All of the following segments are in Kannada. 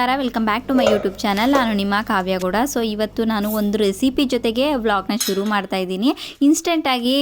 ನಮಸ್ಕಾರ welcome back to my YouTube channel ನಾನು ನಿಮ್ಮ ಕಾವ್ಯ ಕೂಡ ಸೊ ಇವತ್ತು ನಾನು ಒಂದು ರೆಸಿಪಿ ಜೊತೆಗೆ ವ್ಲಾಗ್ನ ಶುರು ಮಾಡ್ತಾ ಇದ್ದೀನಿ. ಇನ್ಸ್ಟೆಂಟಾಗಿ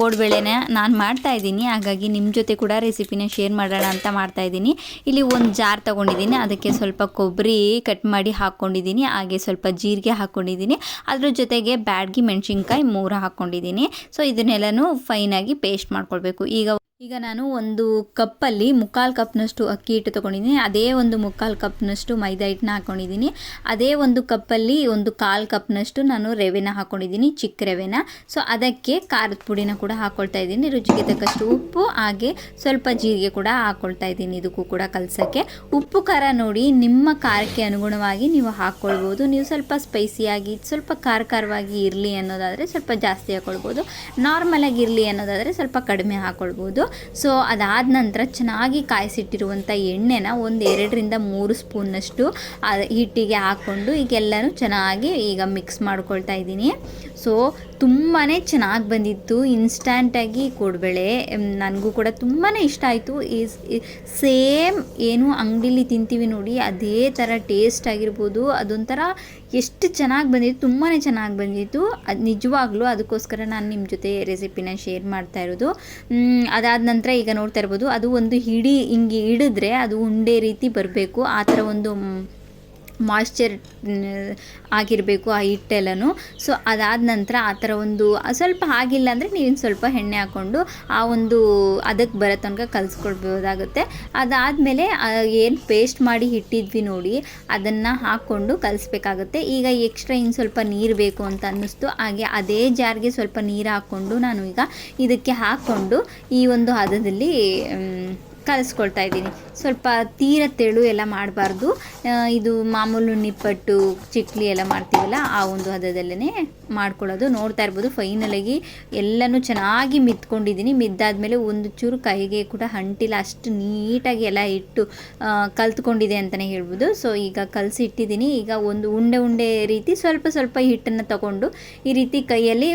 ಕೋಡ್ಬೇಳೆನ ನಾನು ಮಾಡ್ತಾ ಇದ್ದೀನಿ. ಹಾಗಾಗಿ ನಿಮ್ಮ ಜೊತೆ ಕೂಡ ರೆಸಿಪಿನ ಶೇರ್ ಮಾಡೋಣ ಅಂತ ಮಾಡ್ತಾ ಇದ್ದೀನಿ. ಇಲ್ಲಿ ಒಂದು ಜಾರ್ ತೊಗೊಂಡಿದ್ದೀನಿ. ಅದಕ್ಕೆ ಸ್ವಲ್ಪ ಕೊಬ್ಬರಿ ಕಟ್ ಮಾಡಿ ಹಾಕ್ಕೊಂಡಿದ್ದೀನಿ ಹಾಗೆ ಸ್ವಲ್ಪ ಜೀರಿಗೆ ಹಾಕ್ಕೊಂಡಿದ್ದೀನಿ ಅದ್ರ ಜೊತೆಗೆ ಬ್ಯಾಡ್ಗಿ ಮೆಣಸಿನ್ಕಾಯಿ ಮೂರು ಹಾಕ್ಕೊಂಡಿದ್ದೀನಿ ಸೊ ಇದನ್ನೆಲ್ಲನೂ ಫೈನಾಗಿ ಪೇಸ್ಟ್ ಮಾಡ್ಕೊಳ್ಬೇಕು. ಈಗ ಈಗ ನಾನು ಒಂದು ಕಪ್ಪಲ್ಲಿ ಮುಕ್ಕಾಲು ಕಪ್ನಷ್ಟು ಅಕ್ಕಿ ಹಿಟ್ಟು ತೊಗೊಂಡಿದ್ದೀನಿ. ಅದೇ ಒಂದು ಮುಕ್ಕಾಲು ಕಪ್ನಷ್ಟು ಮೈದಾ ಹಿಟ್ಟನ್ನ ಹಾಕ್ಕೊಂಡಿದ್ದೀನಿ ಅದೇ ಒಂದು ಕಪ್ಪಲ್ಲಿ ಒಂದು ಕಾಲು ಕಪ್ನಷ್ಟು ನಾನು ರವೆನ ಹಾಕ್ಕೊಂಡಿದ್ದೀನಿ ಚಿಕ್ಕ ರವೆನ. ಸೊ ಅದಕ್ಕೆ ಖಾರದ ಪುಡಿನ ಕೂಡ ಹಾಕ್ಕೊಳ್ತಾ ಇದ್ದೀನಿ. ರುಚಿಗೆ ತಕ್ಕಷ್ಟು ಉಪ್ಪು, ಹಾಗೆ ಸ್ವಲ್ಪ ಜೀರಿಗೆ ಕೂಡ ಹಾಕ್ಕೊಳ್ತಾ ಇದ್ದೀನಿ ಇದಕ್ಕೂ ಕೂಡ ಕಲಸೋಕ್ಕೆ. ಉಪ್ಪು ಖಾರ ನೋಡಿ ನಿಮ್ಮ ಖಾರಕ್ಕೆ ಅನುಗುಣವಾಗಿ ನೀವು ಹಾಕ್ಕೊಳ್ಬೋದು ನೀವು ಸ್ವಲ್ಪ ಸ್ಪೈಸಿಯಾಗಿ ಸ್ವಲ್ಪ ಖಾರ ಖಾರವಾಗಿ ಇರಲಿ ಅನ್ನೋದಾದರೆ ಸ್ವಲ್ಪ ಜಾಸ್ತಿ ಹಾಕ್ಕೊಳ್ಬೋದು ನಾರ್ಮಲಾಗಿ ಇರಲಿ ಅನ್ನೋದಾದರೆ ಸ್ವಲ್ಪ ಕಡಿಮೆ ಹಾಕ್ಕೊಳ್ಬೋದು ಸೊ ಅದಾದ ನಂತರ ಚೆನ್ನಾಗಿ ಕಾಯಿಸಿಟ್ಟಿರುವಂಥ ಎಣ್ಣೆನ ಒಂದು ಎರಡರಿಂದ ಮೂರು ಸ್ಪೂನ್ನಷ್ಟು ಹಿಟ್ಟಿಗೆ ಹಾಕ್ಕೊಂಡು ಈಗೆಲ್ಲನೂ ಚೆನ್ನಾಗಿ ಈಗ ಮಿಕ್ಸ್ ಮಾಡ್ಕೊಳ್ತಾ ಇದ್ದೀನಿ. ಸೊ ತುಂಬಾ ಚೆನ್ನಾಗಿ ಬಂದಿತ್ತು. ಇನ್ಸ್ಟ್ಯಾಂಟಾಗಿ ಕೊಡಬೇಳೆ. ನನಗೂ ಕೂಡ ತುಂಬಾ ಇಷ್ಟ ಆಯಿತು. ಈ ಸೇಮ್ ಏನು ಅಂಗಡೀಲಿ ತಿಂತೀವಿ ನೋಡಿ, ಅದೇ ಥರ ಟೇಸ್ಟ್ ಆಗಿರ್ಬೋದು. ಅದೊಂಥರ ಎಷ್ಟು ಚೆನ್ನಾಗಿ ಬಂದಿತ್ತು ತುಂಬಾ ಚೆನ್ನಾಗಿ ಬಂದಿತ್ತು. ಅದು ನಿಜವಾಗ್ಲೂ ಅದಕ್ಕೋಸ್ಕರ ನಾನು ನಿಮ್ಮ ಜೊತೆ ರೆಸಿಪಿನ ಶೇರ್ ಮಾಡ್ತಾ ಇರೋದು. ಅದಾದ ನಂತರ ಈಗ ನೋಡ್ತಾ ಇರ್ಬೋದು, ಅದು ಒಂದು ಹಿಡಿ ಹಿಂಗೆ ಹಿಡಿದ್ರೆ ಅದು ಉಂಡೆ ರೀತಿ ಬರಬೇಕು. ಆ ಥರ ಒಂದು ಮಾಯ್ಶ್ಚರ್ ಆಗಿರಬೇಕು ಆ ಹಿಟ್ಟೆಲ್ಲನೂ. ಸೊ ಅದಾದ ನಂತರ ಆ ಥರ ಒಂದು ಸ್ವಲ್ಪ ಆಗಿಲ್ಲ ಅಂದರೆ ನೀವು ಸ್ವಲ್ಪ ಎಣ್ಣೆ ಹಾಕ್ಕೊಂಡು ಆ ಒಂದು ಅದಕ್ಕೆ ಬರೋ ತನಕ ಕಲಿಸ್ಕೊಳ್ಬೋದಾಗುತ್ತೆ. ಅದಾದಮೇಲೆ ಏನು ಪೇಸ್ಟ್ ಮಾಡಿ ಇಟ್ಟಿದ್ವಿ ನೋಡಿ, ಅದನ್ನು ಹಾಕ್ಕೊಂಡು ಕಲಿಸ್ಬೇಕಾಗುತ್ತೆ. ಈಗ ಎಕ್ಸ್ಟ್ರಾ ಇನ್ನು ಸ್ವಲ್ಪ ನೀರು ಬೇಕು ಅಂತ ಅನ್ನಿಸ್ತು. ಹಾಗೆ ಅದೇ ಜಾರ್ಗೆ ಸ್ವಲ್ಪ ನೀರು ಹಾಕ್ಕೊಂಡು ನಾನು ಈಗ ಇದಕ್ಕೆ ಹಾಕ್ಕೊಂಡು ಈ ಒಂದು ಹದದಲ್ಲಿ ಕಲಿಸ್ಕೊಳ್ತಾ ಇದ್ದೀನಿ. ಸ್ವಲ್ಪ ತೀರ ತೆಳು ಎಲ್ಲ ಮಾಡಬಾರ್ದು. ಇದು ಮಾಮೂಲು ನಿಪ್ಪಟ್ಟು ಚಿಕ್ಲಿ ಎಲ್ಲ ಮಾಡ್ತೀವಲ್ಲ, ಆ ಒಂದು ಹದದಲ್ಲೇ ಮಾಡ್ಕೊಳ್ಳೋದು. ನೋಡ್ತಾ ಇರ್ಬೋದು ಫೈನಲಾಗಿ ಎಲ್ಲನೂ ಚೆನ್ನಾಗಿ ಮಿತ್ಕೊಂಡಿದ್ದೀನಿ. ಮಿದ್ದಾದ್ಮೇಲೆ ಒಂದು ಚೂರು ಕೈಗೆ ಕೂಡ ಅಂಟಿಲ್ಲ ಅಷ್ಟು ನೀಟಾಗಿ ಎಲ್ಲ ಇಟ್ಟು ಕಲ್ತ್ಕೊಂಡಿದೆ ಅಂತಲೇ ಹೇಳ್ಬೋದು. ಸೊ ಈಗ ಕಲಸಿ ಇಟ್ಟಿದ್ದೀನಿ. ಈಗ ಒಂದು ಉಂಡೆ ಉಂಡೆ ರೀತಿ ಸ್ವಲ್ಪ ಸ್ವಲ್ಪ ಹಿಟ್ಟನ್ನು ತಗೊಂಡು ಈ ರೀತಿ ಕೈಯಲ್ಲಿ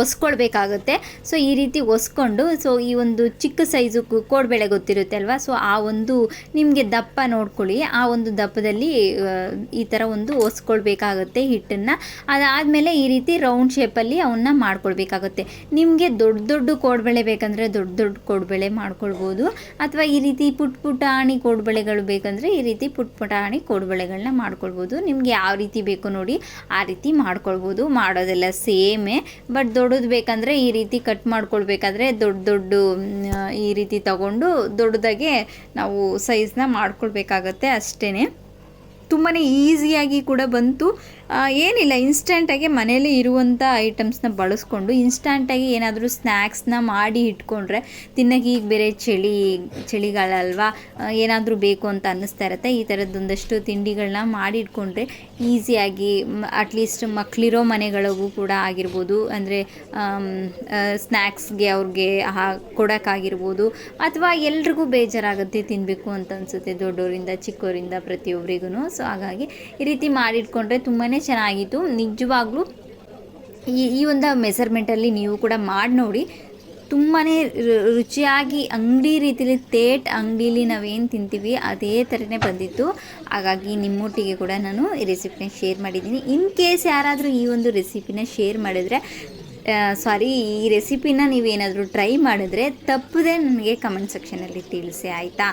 ಒಸ್ಕೊಳ್ಬೇಕಾಗುತ್ತೆ. ಸೊ ಈ ರೀತಿ ಒಸ್ಕೊಂಡು ಸೊ ಈ ಒಂದು ಚಿಕ್ಕ ಸೈಜು ಕೋಡ್ಬೇಳೆ ಗೊತ್ತಿರುತ್ತೆ ಅಲ್ವಾ? ಸೊ ಆ ಒಂದು ನಿಮಗೆ ದಪ್ಪ ನೋಡ್ಕೊಳ್ಳಿ. ಆ ಒಂದು ದಪ್ಪದಲ್ಲಿ ಈ ಥರ ಒಂದು ಒಸ್ಕೊಳ್ಬೇಕಾಗುತ್ತೆ ಹಿಟ್ಟನ್ನು. ಅದಾದಮೇಲೆ ಈ ರೀತಿ ರೌಂಡ್ ಶೇಪಲ್ಲಿ ಅವನ್ನ ಮಾಡ್ಕೊಳ್ಬೇಕಾಗುತ್ತೆ. ನಿಮಗೆ ದೊಡ್ಡ ದೊಡ್ಡ ಕೋಡ್ಬೇಳೆ ಬೇಕಂದರೆ ದೊಡ್ಡ ದೊಡ್ಡ ಕೋಡ್ಬೇಳೆ ಮಾಡ್ಕೊಳ್ಬೋದು. ಅಥವಾ ಈ ರೀತಿ ಪುಟ್ ಪುಟಾಣಿ ಕೋಡ್ಬಳೆಗಳು ಬೇಕಂದರೆ ಈ ರೀತಿ ಪುಟ್ ಪುಟಾಣಿ ಕೋಡ್ಬಳೆಗಳನ್ನ ಮಾಡ್ಕೊಳ್ಬೋದು. ನಿಮಗೆ ಯಾವ ರೀತಿ ಬೇಕು ನೋಡಿ ಆ ರೀತಿ ಮಾಡ್ಕೊಳ್ಬೋದು. ಮಾಡೋದೆಲ್ಲ ಸೇಮೇ. ಬಟ್ ದೊಡ್ಡದು ಬೇಕಂದರೆ ಈ ರೀತಿ ಕಟ್ ಮಾಡ್ಕೊಳ್ಬೇಕಾದ್ರೆ ದೊಡ್ಡ ದೊಡ್ಡ ಈ ರೀತಿ ತಗೊಂಡು ದೊಡ್ಡದಾಗೆ ನಾವು ಸೈಜ್ನ ಮಾಡ್ಕೊಳ್ಬೇಕಾಗತ್ತೆ ಅಷ್ಟೇ ತುಂಬಾ ಈಸಿಯಾಗಿ ಕೂಡ ಬಂತು. ಏನಿಲ್ಲ ಇನ್ಸ್ಟೆಂಟಾಗಿ ಮನೇಲಿ ಇರುವಂಥ ಐಟಮ್ಸ್ನ ಬಳಸ್ಕೊಂಡು ಇನ್ಸ್ಟಂಟಾಗಿ ಏನಾದರೂ ಸ್ನ್ಯಾಕ್ಸ್ನ ಮಾಡಿ ಇಟ್ಕೊಂಡ್ರೆ ತಿನ್ನಕ್ಕೆ ಈಗ ಬೇರೆ ಚಳಿ ಚಳಿಗಾಲ ಅಲ್ವಾ ಏನಾದರೂ ಬೇಕು ಅಂತ ಅನ್ನಿಸ್ತಾ ಇರುತ್ತೆ. ಈ ಥರದ್ದೊಂದಷ್ಟು ತಿಂಡಿಗಳನ್ನ ಮಾಡಿ ಇಟ್ಕೊಂಡ್ರೆ ಈಸಿಯಾಗಿ ಅಟ್ಲೀಸ್ಟ್ ಮಕ್ಕಳಿರೋ ಮನೆಗಳಿಗೂ ಕೂಡ ಆಗಿರ್ಬೋದು. ಅಂದರೆ ಸ್ನ್ಯಾಕ್ಸ್ಗೆ ಅವ್ರಿಗೆ ಹಾ ಕೊಡೋಕ್ಕಾಗಿರ್ಬೋದು. ಅಥವಾ ಎಲ್ರಿಗೂ ಬೇಜಾರಾಗುತ್ತೆ ತಿನ್ನಬೇಕು ಅಂತ ಅನಿಸುತ್ತೆ ದೊಡ್ಡವರಿಂದ ಚಿಕ್ಕವರಿಂದ ಪ್ರತಿಯೊಬ್ಬರಿಗೂ ಸೊ ಹಾಗಾಗಿ ಈ ರೀತಿ ಮಾಡಿಟ್ಕೊಂಡ್ರೆ ತುಂಬಾ ಚೆನ್ನಾಗಿತ್ತು. ನಿಜವಾಗ್ಲೂ ಈ ಈ ಒಂದು ಮೆಸರ್ಮೆಂಟಲ್ಲಿ ನೀವು ಕೂಡ ಮಾಡಿ ನೋಡಿ. ತುಂಬಾ ರುಚಿಯಾಗಿ ಅಂಗಡಿ ರೀತಿಲಿ ತೇಟ್ ಅಂಗಡೀಲಿ ನಾವೇನು ತಿಂತೀವಿ ಅದೇ ಥರನೇ ಬಂದಿತ್ತು. ಹಾಗಾಗಿ ನಿಮ್ಮೊಟ್ಟಿಗೆ ಕೂಡ ನಾನು ಈ ರೆಸಿಪಿನ ಶೇರ್ ಮಾಡಿದ್ದೀನಿ. ಇನ್ ಕೇಸ್ ಯಾರಾದರೂ ಈ ಒಂದು ರೆಸಿಪಿನ ಶೇರ್ ಮಾಡಿದರೆ ಸಾರಿ ಈ ರೆಸಿಪಿನ ನೀವೇನಾದರೂ ಟ್ರೈ ಮಾಡಿದ್ರೆ ತಪ್ಪದೆ ನನಗೆ ಕಮೆಂಟ್ ಸೆಕ್ಷನಲ್ಲಿ ತಿಳಿಸಿ, ಆಯಿತಾ?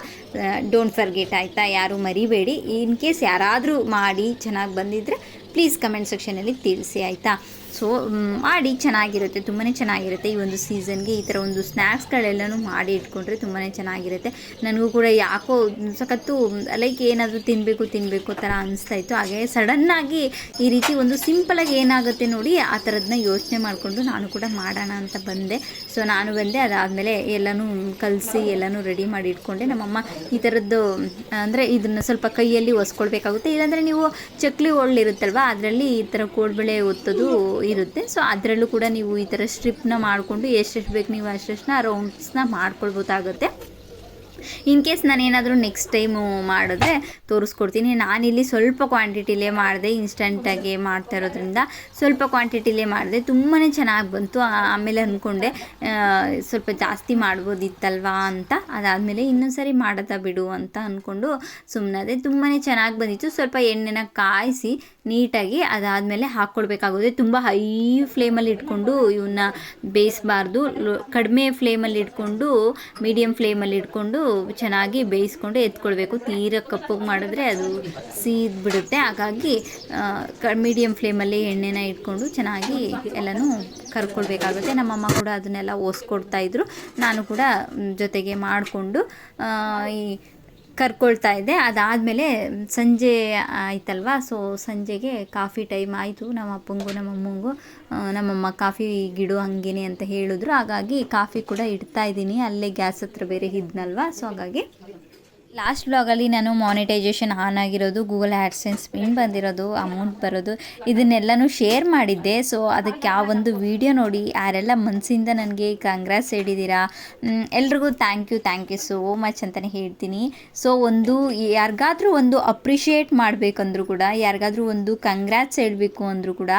ಡೋಂಟ್ ಫರ್ಗೆಟ್ ಆಯಿತಾ? ಯಾರು ಮರಿಬೇಡಿ. ಇನ್ ಕೇಸ್ ಯಾರಾದರೂ ಮಾಡಿ, ಚೆನ್ನಾಗಿ ಬಂದಿದ್ದರೆ ಪ್ಲೀಸ್ ಕಮೆಂಟ್ ಸೆಕ್ಷನಲ್ಲಿ ತಿಳಿಸಿ ಆಯಿತಾ? ಸೊ ಮಾಡಿ ಚೆನ್ನಾಗಿರುತ್ತೆ ತುಂಬಾ ಚೆನ್ನಾಗಿರುತ್ತೆ ಈ ಒಂದು ಸೀಸನ್ಗೆ. ಈ ಥರ ಒಂದು ಸ್ನ್ಯಾಕ್ಸ್ಗಳೆಲ್ಲನೂ ಮಾಡಿ ಇಟ್ಕೊಂಡ್ರೆ ತುಂಬಾ ಚೆನ್ನಾಗಿರುತ್ತೆ. ನನಗೂ ಕೂಡ ಯಾಕೋ ಸಖತ್ತು ಲೈಕ್ ಏನಾದರೂ ತಿನ್ನಬೇಕು ತಿನ್ನಬೇಕು ಥರ ಅನಿಸ್ತಾಯಿತ್ತು ಹಾಗೆ ಸಡನ್ನಾಗಿ ಈ ರೀತಿ ಒಂದು ಸಿಂಪಲಾಗಿ ಏನಾಗುತ್ತೆ ನೋಡಿ, ಆ ಥರದನ್ನ ಯೋಚನೆ ಮಾಡಿಕೊಂಡು ನಾನು ಕೂಡ ಮಾಡೋಣ ಅಂತ ಬಂದೆ. ಸೊ ನಾನು ಬಂದೆ, ಅದಾದಮೇಲೆ ಎಲ್ಲನೂ ಕಲಸಿ, ಎಲ್ಲನೂ ರೆಡಿ ಮಾಡಿ ಇಟ್ಕೊಂಡೆ. ನಮ್ಮಮ್ಮ ಈ ಥರದ್ದು ಅಂದರೆ ಇದನ್ನು ಸ್ವಲ್ಪ ಕೈಯಲ್ಲಿ ಒಸ್ಕೊಳ್ಬೇಕಾಗುತ್ತೆ. ಇಲ್ಲಾಂದರೆ ನೀವು ಚಕ್ಲಿ ಒಳ್ಳಿರುತ್ತಲ್ವ ಅದರಲ್ಲಿ ಈ ಥರ ಕೋಡ್ಬಳೆ ಒತ್ತೋದು ಇರುತ್ತೆ. ಸೊ ಅದರಲ್ಲೂ ಕೂಡ ನೀವು ಈ ಥರ ಸ್ಟ್ರಿಪ್ನ ಮಾಡಿಕೊಂಡು ಎಷ್ಟೆಷ್ಟು ಬೇಕು ನೀವು ಅಷ್ಟೆಷ್ಟನ್ನ ರೌಂಡ್ಸ್ನ ಮಾಡ್ಕೊಳ್ಬೋದಾಗುತ್ತೆ. ಇನ್ ಕೇಸ್ ನಾನೇನಾದರೂ ನೆಕ್ಸ್ಟ್ ಟೈಮು ಮಾಡಿದ್ರೆ ತೋರಿಸ್ಕೊಡ್ತೀನಿ. ನಾನಿಲ್ಲಿ ಸ್ವಲ್ಪ ಕ್ವಾಂಟಿಟಿಲೇ ಮಾಡಿದೆ ಇನ್ಸ್ಟಂಟಾಗಿ ಮಾಡ್ತಾ ಇರೋದ್ರಿಂದ ಸ್ವಲ್ಪ ಕ್ವಾಂಟಿಟಿಲೇ ಮಾಡಿದೆ. ತುಂಬಾ ಚೆನ್ನಾಗಿ ಬಂತು. ಆಮೇಲೆ ಅಂದ್ಕೊಂಡೆ ಸ್ವಲ್ಪ ಜಾಸ್ತಿ ಮಾಡ್ಬೋದಿತ್ತಲ್ವಾ ಅಂತ. ಅದಾದಮೇಲೆ ಇನ್ನೊಂದು ಸರಿ ಮಾಡೋದಾ ಬಿಡು ಅಂತ ಅಂದ್ಕೊಂಡು ಸುಮ್ಮನದೆ ತುಂಬಾ ಚೆನ್ನಾಗಿ ಬಂದಿತ್ತು. ಸ್ವಲ್ಪ ಎಣ್ಣೆನ ಕಾಯಿಸಿ ನೀಟಾಗಿ ಅದಾದಮೇಲೆ ಹಾಕ್ಕೊಳ್ಬೇಕಾಗುತ್ತೆ ತುಂಬ ಹೈ ಫ್ಲೇಮಲ್ಲಿ ಇಟ್ಕೊಂಡು ಇವನ್ನ ಬೇಯಿಸಬಾರ್ದು. ಕಡಿಮೆ ಫ್ಲೇಮಲ್ಲಿ ಇಟ್ಕೊಂಡು ಮೀಡಿಯಮ್ ಫ್ಲೇಮಲ್ಲಿ ಇಟ್ಕೊಂಡು ಚೆನ್ನಾಗಿ ಬೇಯಿಸ್ಕೊಂಡು ಎತ್ಕೊಳ್ಬೇಕು. ತೀರ ಕಪ್ಪಗೆ ಮಾಡಿದ್ರೆ ಅದು ಸೀದ್ಬಿಡುತ್ತೆ ಹಾಗಾಗಿ ಕ ಮೀಡಿಯಮ್ ಫ್ಲೇಮಲ್ಲಿ ಎಣ್ಣೆನ ಇಟ್ಕೊಂಡು ಚೆನ್ನಾಗಿ ಎಲ್ಲನೂ ಕರ್ಕೊಳ್ಬೇಕಾಗುತ್ತೆ. ನಮ್ಮಮ್ಮ ಕೂಡ ಅದನ್ನೆಲ್ಲ ಓಸ್ಕೊಡ್ತಾಯಿದ್ರು ನಾನು ಕೂಡ ಜೊತೆಗೆ ಮಾಡಿಕೊಂಡು ಈ ಕರ್ಕೊಳ್ತಾ ಇದ್ದೆ. ಅದಾದಮೇಲೆ ಸಂಜೆ ಆಯ್ತಲ್ವಾ? ಸೊ ಸಂಜೆಗೆ ಕಾಫಿ ಟೈಮ್ ಆಯಿತು. ನಮ್ಮ ಅಪ್ಪಂಗು, ನಮ್ಮ ಅಮ್ಮಂಗು. ನಮ್ಮಮ್ಮ ಕಾಫಿ ಗಿಡು ಹಂಗೇನೆ ಅಂತ ಹೇಳಿದ್ರು. ಹಾಗಾಗಿ ಕಾಫಿ ಕೂಡ ಇಡ್ತಾ ಇದ್ದೀನಿ. ಅಲ್ಲೇ ಗ್ಯಾಸ್ ಹತ್ರ ಬೇರೆ ಇದ್ನಲ್ವಾ? ಸೊ ಹಾಗಾಗಿ ಲಾಸ್ಟ್ ಬ್ಲಾಗಲ್ಲಿ ನಾನು ಮಾನಿಟೈಸೇಷನ್ ಆನ್ ಆಗಿರೋದು ಗೂಗಲ್ ಆ್ಯಡ್ಸೆನ್ಸ್ ಪಿನ್ ಬಂದಿರೋದು ಅಮೌಂಟ್ ಬರೋದು, ಇದನ್ನೆಲ್ಲನೂ ಶೇರ್ ಮಾಡಿದ್ದೆ. ಸೊ ಅದಕ್ಕೆ ಆ ಒಂದು ವಿಡಿಯೋ ನೋಡಿ, ಯಾರೆಲ್ಲ ಮನಸ್ಸಿಂದ ನನಗೆ ಕಂಗ್ರಾಸ್ ಹೇಳಿದ್ದೀರಾ ಎಲ್ರಿಗೂ thank you thank you so much ಅಂತಲೇ ಹೇಳ್ತೀನಿ. ಸೊ ಒಂದು ಯಾರಿಗಾದ್ರೂ ಒಂದು ಅಪ್ರಿಷಿಯೇಟ್ ಮಾಡಬೇಕಂದ್ರೂ ಕೂಡ, ಯಾರಿಗಾದ್ರೂ ಒಂದು ಕಂಗ್ರಾಟ್ಸ್ ಹೇಳಬೇಕು ಅಂದರೂ ಕೂಡ,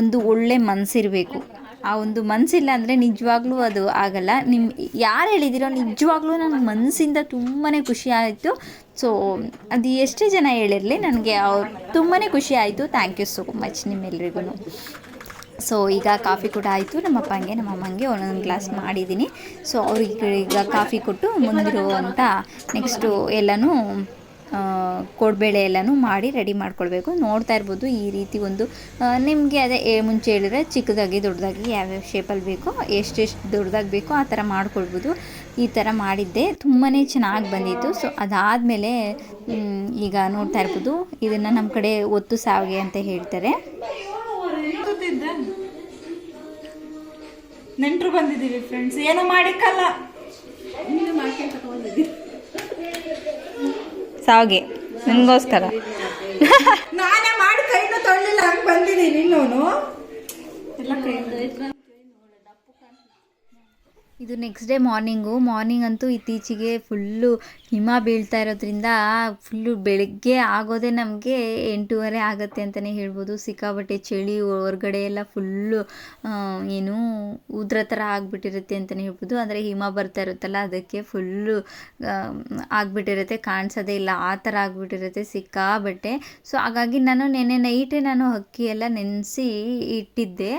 ಒಂದು ಒಳ್ಳೆ ಮನಸ್ಸಿರಬೇಕು ಆ ಒಂದು ಮನಸ್ಸಿಲ್ಲ ಅಂದರೆ ನಿಜವಾಗ್ಲೂ ಅದು ಆಗಲ್ಲ. ನಿಮ್ಮ ಯಾರು ಹೇಳಿದಿರೋ ನಿಜವಾಗ್ಲೂ ನನ್ನ ಮನಸ್ಸಿಂದ ತುಂಬಾ ಖುಷಿ ಆಯಿತು. ಸೊ ಅದು ಎಷ್ಟೇ ಜನ ಹೇಳಿರಲಿ ನನಗೆ ಅವ್ರು ತುಂಬಾ ಖುಷಿ ಆಯಿತು. ಥ್ಯಾಂಕ್ ಯು ಸೋ ಮಚ್ ನಿಮ್ಮೆಲ್ರಿಗೂ. ಸೊ ಈಗ ಕಾಫಿ ಕೂಡ ಆಯಿತು. ನಮ್ಮ ಅಪ್ಪಂಗೆ, ನಮ್ಮ ಅಮ್ಮಂಗೆ ಒಂದೊಂದು ಗ್ಲಾಸ್ ಮಾಡಿದ್ದೀನಿ. ಸೊ ಅವ್ರಿಗೆ ಈಗ ಕಾಫಿ ಕೊಟ್ಟು ಮುಂದಿರುವಂಥ ನೆಕ್ಸ್ಟು ಎಲ್ಲನೂ ಕೋಡ್ಬೇಳೆ ಎಲ್ಲನೂ ಮಾಡಿ ರೆಡಿ ಮಾಡ್ಕೊಳ್ಬೇಕು. ನೋಡ್ತಾ ಇರ್ಬೋದು ಈ ರೀತಿ ಒಂದು ನಿಮಗೆ ಅದೇ ಏ- ಮುಂಚೆ ಹೇಳಿದ್ರೆ ಚಿಕ್ಕದಾಗಿ ದೊಡ್ಡದಾಗಿ ಯಾವ್ಯಾವ ಶೇಪಲ್ಲಿ ಬೇಕೋ ಎಷ್ಟೆಷ್ಟು ದೊಡ್ಡದಾಗಿ ಬೇಕೋ ಆ ಥರ ಮಾಡ್ಕೊಳ್ಬೋದು. ಈ ಥರ ಮಾಡಿದ್ದೆ. ತುಂಬಾ ಚೆನ್ನಾಗಿ ಬಂದಿತ್ತು. ಸೊ ಅದಾದಮೇಲೆ ಈಗ ನೋಡ್ತಾ ಇರ್ಬೋದು. ಇದನ್ನು ನಮ್ಮ ಕಡೆ ಒತ್ತು ಸಾವಿಗೆ ಅಂತ ಹೇಳ್ತಾರೆ. ನೆಂಟರು ಬಂದಿದ್ದೀವಿ ಫ್ರೆಂಡ್ಸ್ ಏನೋ ಮಾಡಿಕ್ಕಲ್ಲ. ಸಾವಿಗೆ. ನನಗೋಸ್ಕರ. ನಾನೇ ಮಾಡಿ ಕೈನೂ ತೊಳ್ಳಿಲ್ಲ ಹಂಗೆ ಬಂದಿದ್ದೀನಿ ಇನ್ನೂನು ಎಲ್ಲ ಕೈ ಇದು ನೆಕ್ಸ್ಟ್ ಡೇ ಮಾರ್ನಿಂಗು ಮಾರ್ನಿಂಗ್ ಅಂತೂ ಇತ್ತೀಚೆಗೆ ಫುಲ್ಲು ಹಿಮ ಬೀಳ್ತಾ ಇರೋದ್ರಿಂದ ಫುಲ್ಲು ಬೆಳಗ್ಗೆ ಆಗೋದೇ ನಮಗೆ ಎಂಟೂವರೆ ಆಗುತ್ತೆ ಅಂತಲೇ ಹೇಳ್ಬೋದು. ಸಿಕ್ಕಾಬಟ್ಟೆ ಚಳಿ, ಹೊರಗಡೆ ಎಲ್ಲ ಫುಲ್ಲು ಏನು ಉದ್ರ ಥರ ಆಗಿಬಿಟ್ಟಿರುತ್ತೆ ಅಂತಲೇ ಹೇಳ್ಬೋದು. ಅಂದರೆ ಹಿಮ ಬರ್ತಾ ಇರುತ್ತಲ್ಲ, ಅದಕ್ಕೆ ಫುಲ್ಲು ಆಗಿಬಿಟ್ಟಿರುತ್ತೆ, ಕಾಣಿಸೋದೇ ಇಲ್ಲ. ಆ ಥರ ಆಗಿಬಿಟ್ಟಿರುತ್ತೆ ಸಿಕ್ಕಾಬಟ್ಟೆ ಸೊ ಹಾಗಾಗಿ ನಾನು ನೆನ್ನೆ ನೈಟೇ ನಾನು ಅಕ್ಕಿ ಎಲ್ಲ ನೆನೆಸಿ ಇಟ್ಟಿದ್ದೆ.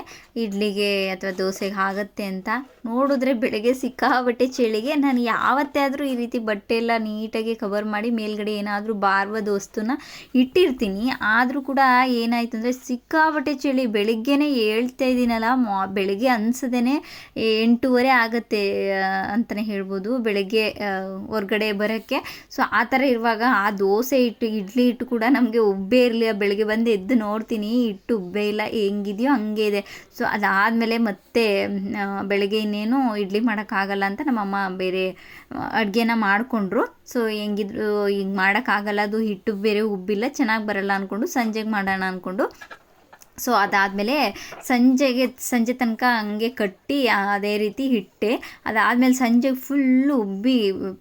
ಇಡ್ಲಿಗೆ ಅಥವಾ ದೋಸೆಗೆ ಆಗುತ್ತೆ ಅಂತ. ನೋಡಿದ್ರೆ ಬೆಳಗ್ಗೆ ಸಿಕ್ಕಾಬಟ್ಟೆ ಚಳಿಗೆ. ನಾನು ಯಾವತ್ತೇ ಆದರೂ ಈ ರೀತಿ ಬಟ್ಟೆ ಎಲ್ಲ ನೀಟಾಗಿ ಕವರ್ ಮಾಡಿ ಮೇಲ್ಗಡೆ ಏನಾದರೂ ಬಾರ್ವದ ವಸ್ತುನ ಇಟ್ಟಿರ್ತೀನಿ. ಆದರೂ ಕೂಡ ಏನಾಯ್ತು ಅಂದರೆ ಸಿಕ್ಕಾಬಟ್ಟೆ ಚಳಿ. ಬೆಳಿಗ್ಗೆನೇ ಹೇಳ್ತಾ ಇದ್ದೀನಲ್ಲ, ಮಾ, ಬೆಳಿಗ್ಗೆ ಅನ್ಸದೇನೆ ಎಂಟೂವರೆ ಆಗುತ್ತೆ ಅಂತಲೇ ಹೇಳ್ಬೋದು. ಬೆಳಗ್ಗೆ ಹೊರಗಡೆ ಬರೋಕ್ಕೆ. ಸೊ ಆ ಥರ ಇರುವಾಗ ಆ ದೋಸೆ ಇಟ್ಟು, ಇಡ್ಲಿ ಇಟ್ಟು ಕೂಡ ನಮಗೆ ಉಬ್ಬೇ ಇರಲಿಲ್ಲ. ಬೆಳಗ್ಗೆ ಬಂದು ಎದ್ದು ನೋಡ್ತೀನಿ, ಇಟ್ಟು ಉಬ್ಬೇ ಇಲ್ಲ. ಹೆಂಗಿದೆಯೋ ಹಂಗೆ ಇದೆ. ಸೊ ಅದಾದಮೇಲೆ ಮತ್ತೆ ಬೆಳಗ್ಗೆ ಇನ್ನೇನು ಇಡ್ಲಿ ಮಾಡೋಕ್ಕಾಗಲ್ಲ ಅಂತ ನಮ್ಮಮ್ಮ ಬೇರೆ ಅಡುಗೆನ ಮಾಡಿಕೊಂಡ್ರು. ಸೊ ಹೆಂಗಿದ್ರು, ಹಿಂಗೆ ಮಾಡೋಕ್ಕಾಗಲ್ಲ, ಅದು ಹಿಟ್ಟು ಬೇರೆ ಉಬ್ಬಿಲ್ಲ, ಚೆನ್ನಾಗಿ ಬರಲ್ಲ ಅಂದ್ಕೊಂಡು ಸಂಜೆಗೆ ಮಾಡೋಣ ಅಂದ್ಕೊಂಡು ಸೊ ಅದಾದಮೇಲೆ ಸಂಜೆಗೆ, ಸಂಜೆ ತನಕ ಹಂಗೆ ಕಟ್ಟಿ ಅದೇ ರೀತಿ ಇಟ್ಟೆ. ಅದಾದಮೇಲೆ ಸಂಜೆಗೆ ಫುಲ್ಲು ಉಬ್ಬಿ,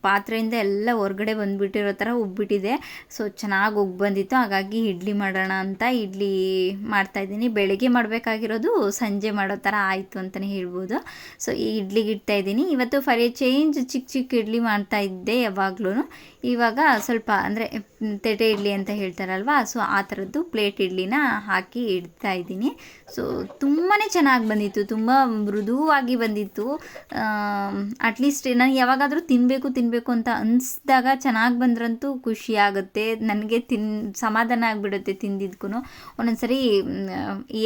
ಪಾತ್ರೆಯಿಂದ ಎಲ್ಲ ಹೊರಗಡೆ ಬಂದುಬಿಟ್ಟಿರೋ ಥರ ಉಬ್ಬಿಟ್ಟಿದೆ. ಸೊ ಚೆನ್ನಾಗಿ ಉಬ್ಬಿ ಬಂದಿತ್ತು. ಹಾಗಾಗಿ ಇಡ್ಲಿ ಮಾಡೋಣ ಅಂತ ಇಡ್ಲಿ ಮಾಡ್ತಾಯಿದ್ದೀನಿ ಬೆಳಗ್ಗೆ ಮಾಡಬೇಕಾಗಿರೋದು ಸಂಜೆ ಮಾಡೋ ಥರ ಆಯಿತು ಅಂತಲೇ ಹೇಳ್ಬೋದು. ಸೊ ಈ ಇಡ್ಲಿಗೆ ಇಡ್ತಾ ಇದ್ದೀನಿ. ಇವತ್ತು ಫಾರ್ ಚೇಂಜ್ ಚಿಕ್ಕ ಚಿಕ್ಕ ಇಡ್ಲಿ ಮಾಡ್ತಾ ಇದ್ದೆ ಯಾವಾಗಲೂ ಇವಾಗ ಸ್ವಲ್ಪ ಅಂದರೆ ತೆಟೆ ಇಡ್ಲಿ ಅಂತ ಹೇಳ್ತಾರಲ್ವ, ಸೊ ಆ ಥರದ್ದು ಪ್ಲೇಟ್ ಇಡ್ಲಿನ ಹಾಕಿ ಇಡ್ತಾ ಇದ್ದೀನಿ. ಸೊ ತುಂಬಾ ಚೆನ್ನಾಗಿ ಬಂದಿತ್ತು. ತುಂಬ ಮೃದುವಾಗಿ ಬಂದಿತ್ತು. ಅಟ್ಲೀಸ್ಟ್ ನಾನು ಯಾವಾಗಾದರೂ ತಿನ್ನಬೇಕು ತಿನ್ನಬೇಕು ಅಂತ ಅನಿಸ್ದಾಗ ಚೆನ್ನಾಗಿ ಬಂದ್ರಂತೂ ಖುಷಿ ಆಗುತ್ತೆ. ನನಗೆ ತಿನ್, ಸಮಾಧಾನ ಆಗಿಬಿಡುತ್ತೆ ತಿಂದಿದ್ಕೂ ಒಂದೊಂದ್ಸರಿ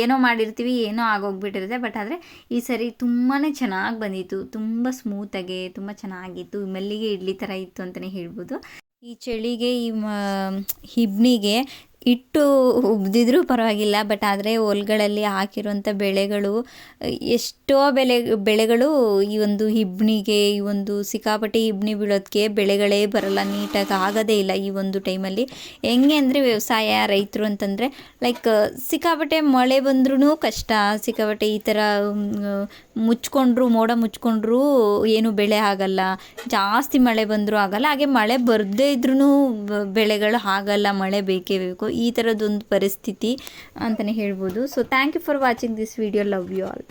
ಏನೋ ಮಾಡಿರ್ತೀವಿ, ಏನೋ ಆಗೋಗ್ಬಿಟ್ಟಿರುತ್ತೆ. ಬಟ್ ಆದರೆ ಈ ಸರಿ ತುಂಬಾ ಚೆನ್ನಾಗಿ ಬಂದಿತ್ತು. ತುಂಬ ಸ್ಮೂತಾಗಿ ತುಂಬ ಚೆನ್ನಾಗಿತ್ತು. ಮಲ್ಲಿಗೆ ಇಡ್ಲಿ ಥರ ಇತ್ತು ಅಂತಲೇ ಹೇಳ್ಬೋದು. ಈ ಚಳಿಗೆ, ಈ ಹಿಬ್ನಿಗೆ ಇಟ್ಟು ಉಬ್ದಿದ್ರೂ ಪರವಾಗಿಲ್ಲ ಬಟ್ ಆದರೆ ಹೊಲ್ಗಳಲ್ಲಿ ಹಾಕಿರುವಂಥ ಬೆಳೆಗಳು, ಎಷ್ಟೋ ಬೆಲೆ, ಬೆಳೆಗಳು ಈ ಒಂದು ಹಿಬ್ಣಿಗೆ ಈ ಒಂದು ಸಿಕ್ಕಾಪಟ್ಟೆ ಇಬ್ನಿ ಬೀಳೋದಕ್ಕೆ ಬೆಳೆಗಳೇ ಬರಲ್ಲ, ನೀಟಾಗಿ ಆಗೋದೇ ಇಲ್ಲ ಈ ಒಂದು ಟೈಮಲ್ಲಿ. ಹೆಂಗೆ ಅಂದರೆ ವ್ಯವಸಾಯ ರೈತರು ಅಂತಂದರೆ ಲೈಕ್ ಸಿಕ್ಕಾಪಟ್ಟೆ ಮಳೆ ಬಂದ್ರೂ ಕಷ್ಟ. ಸಿಕ್ಕಾಪಟ್ಟೆ ಈ ಥರ ಮುಚ್ಕೊಂಡ್ರು, ಮೋಡ ಮುಚ್ಕೊಂಡ್ರು ಏನು ಬೆಳೆ ಆಗಲ್ಲ. ಜಾಸ್ತಿ ಮಳೆ ಬಂದರೂ ಆಗಲ್ಲ. ಹಾಗೆ ಮಳೆ ಬರದೇ ಇದ್ರೂ ಬೆಳೆಗಳು ಆಗಲ್ಲ, ಮಳೆ ಬೇಕೇ ಬೇಕು. ಈ ಥರದ್ದೊಂದು ಪರಿಸ್ಥಿತಿ ಅಂತಲೇ ಹೇಳ್ಬೋದು. So thank you for watching this video love you all